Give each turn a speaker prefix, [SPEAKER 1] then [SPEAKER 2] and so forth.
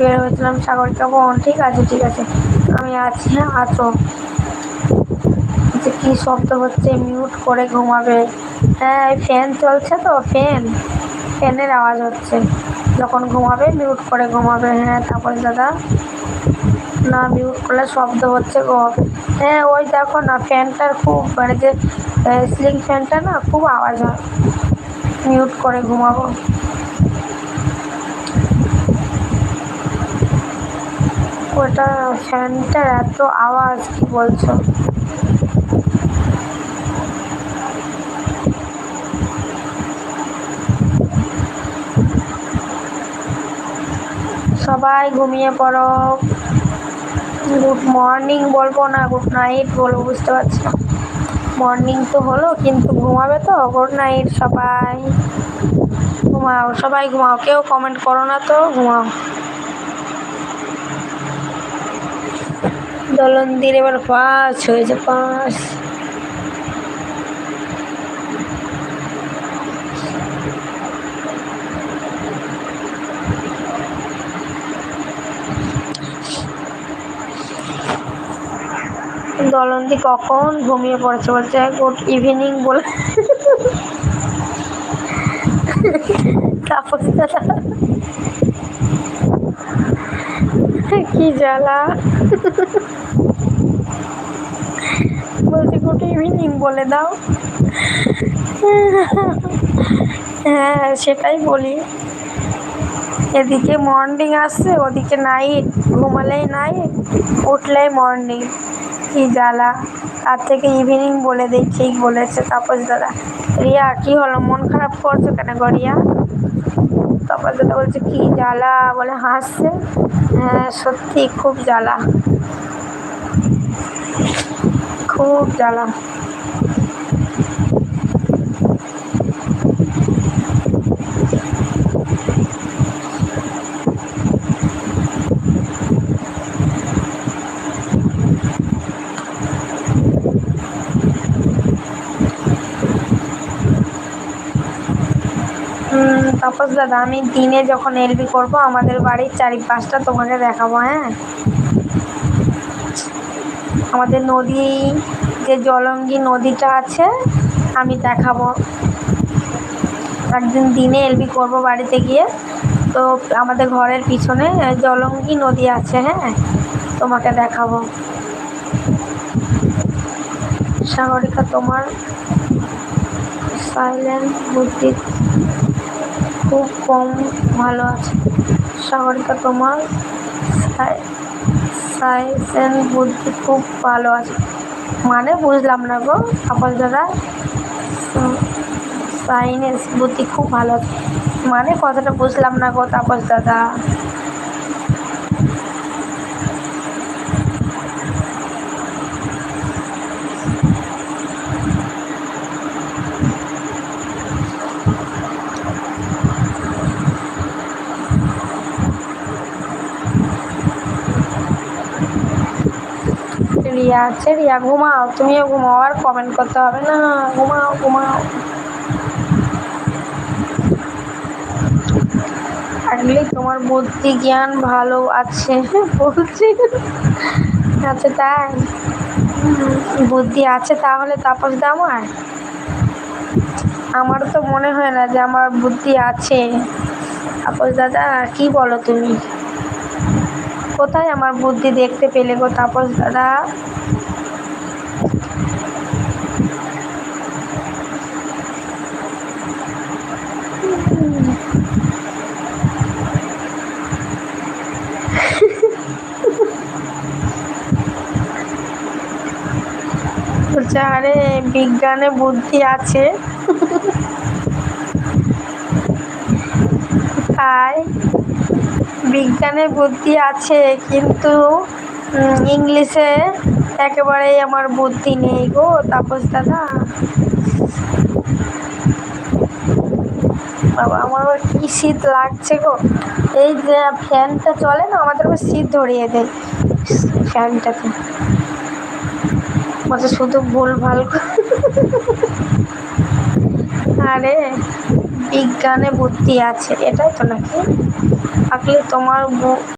[SPEAKER 1] বের হয়েছিলাম সাগরিকা বোন ঠিক আছে ঠিক আছে, আমি আছি হ্যাঁ আছো। যে কি শব্দ হচ্ছে মিউট করে ঘুমাবে। হ্যাঁ ফ্যান চলছে তো ফ্যান ফ্যানের আওয়াজ হচ্ছে। যখন ঘুমাবে মিউট করে ঘুমাবে। হ্যাঁ তারপরে দাদা, না মিউট করলে শব্দ হচ্ছে গো। হ্যাঁ ওই দেখো না ফ্যানটার খুব মানে যে সিলিং ফ্যানটা না, খুব আওয়াজ হয়। মিউট করে ঘুমাবো। ওটা ফ্যানটার এত আওয়াজ, কি বলছো? সবাই ঘুমিয়ে পড়ো। গুড মর্নিং বলব না, গুড নাইট বলব, বুঝতে পারছি মর্নিং তো হলো, কিন্তু ঘুমাবে তো, গুড নাইট সবাই। ঘুমাও সবাই ঘুমাও, কেউ কমেন্ট করো না তো, ঘুমাও। দলন্দির এবার পাঁচ হয়েছে পাঁচ দলন্দি কখন ঘুমিয়ে পড়েছে বলছে? গুড ইভিনিং বলে। কি জ্বালা বলছে গুড ইভিনিং বলে দাও। হ্যাঁ সেটাই বলি। এদিকে মর্নিং আসছে, ওদিকে নাইট ঘুমালেই নাইট উঠলেই মর্নিং কি জ্বালা। তার থেকে ইভিনিং বলে দিই, ঠিক বলেছে। তাপস দাদা, রিয়া, কি হলো? মন খারাপ করছ কেন গো রিয়া? তাপস দাদা বলছে, কি জ্বালা? বলে হাসছে। হ্যাঁ সত্যি খুব জ্বালা। খুব জ্বালা। তাপস দাদা, আমি দিনে যখন এলবি করব, আমাদের বাড়ির চারিপাশটা তোমাকে দেখাবো হ্যাঁ? আমাদের নদী, যে জলঙ্গি নদীটা আছে, আমি দেখাবো। একদিন দিনে এলবি করব বাড়িতে গিয়ে। তো আমাদের ঘরের পিছনে জলঙ্গি নদী আছে হ্যাঁ? তোমাকে দেখাবো। সাগরিকা, তোমার সাইলেন্ট বুদ্ধি খুব কম ভালো আছে। সাগরিকা তোমার সাইসেন বুদ্ধি খুব ভালো আছে। মানে বুঝলাম না গো আপাল দাদা সাইনেস বুদ্ধি খুব ভালো আছে। মানে কথাটা বুঝলাম না গো, তাপস দাদা। রিয়া আছে, রিয়া ঘুমাও, তুমিও ঘুমাও, আর কমেন্ট করতে হবে না। ঘুমাও ঘুমাও। থাকলে তোমার বুদ্ধি, জ্ঞান ভালো আছে, বলছি। আচ্ছা তাই। বুদ্ধি আছে, তাহলে তাপস আমার? আমার তো মনে হয় না যে আমার বুদ্ধি আছে। তাপস দাদা, কি বলো তুমি? কোথায়? আমার বুদ্ধি দেখতে পেলে গো। তাপস দাদা আরে বিজ্ঞানে বুদ্ধি আছে। তাই বিজ্ঞানে বুদ্ধি আছে, কিন্তু ইংলিশে একেবারেই আমার বুদ্ধি নেই গো, তাপস দাদা। বাবা, আমার কি শীত লাগছে গো। এই যে ফ্যানটা চলে না, আমাদের শীত ধরিয়ে দেয়। ফ্যানটাতে বলছে শুধু ভুল ভালো আরে বিজ্ঞানে বুদ্ধি আছে এটাই তো নাকি? থাকলে তোমার